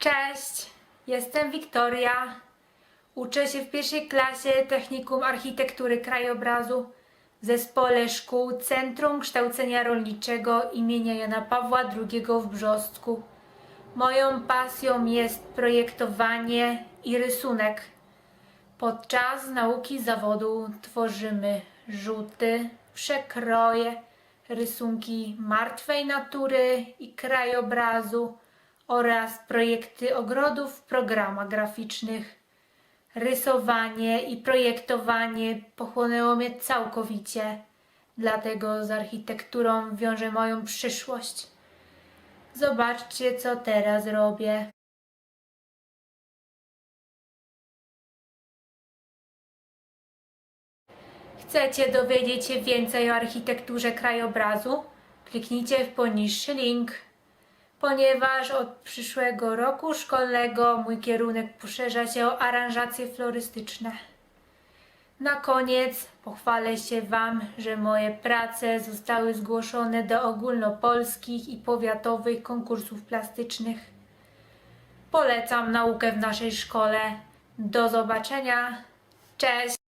Cześć, jestem Wiktoria. Uczę się w pierwszej klasie Technikum Architektury Krajobrazu w zespole szkół Centrum Kształcenia Rolniczego imienia Jana Pawła II w Brzostku. Moją pasją jest projektowanie i rysunek. Podczas nauki zawodu tworzymy rzuty, przekroje, rysunki martwej natury i krajobrazu oraz projekty ogrodów w programach graficznych. Rysowanie i projektowanie pochłonęło mnie całkowicie, dlatego z architekturą wiąże moją przyszłość. Zobaczcie, co teraz robię. Chcecie dowiedzieć się więcej o architekturze krajobrazu? Kliknijcie w poniższy link. Ponieważ od przyszłego roku szkolnego mój kierunek poszerza się o aranżacje florystyczne. Na koniec pochwalę się Wam, że moje prace zostały zgłoszone do ogólnopolskich i powiatowych konkursów plastycznych. Polecam naukę w naszej szkole. Do zobaczenia. Cześć!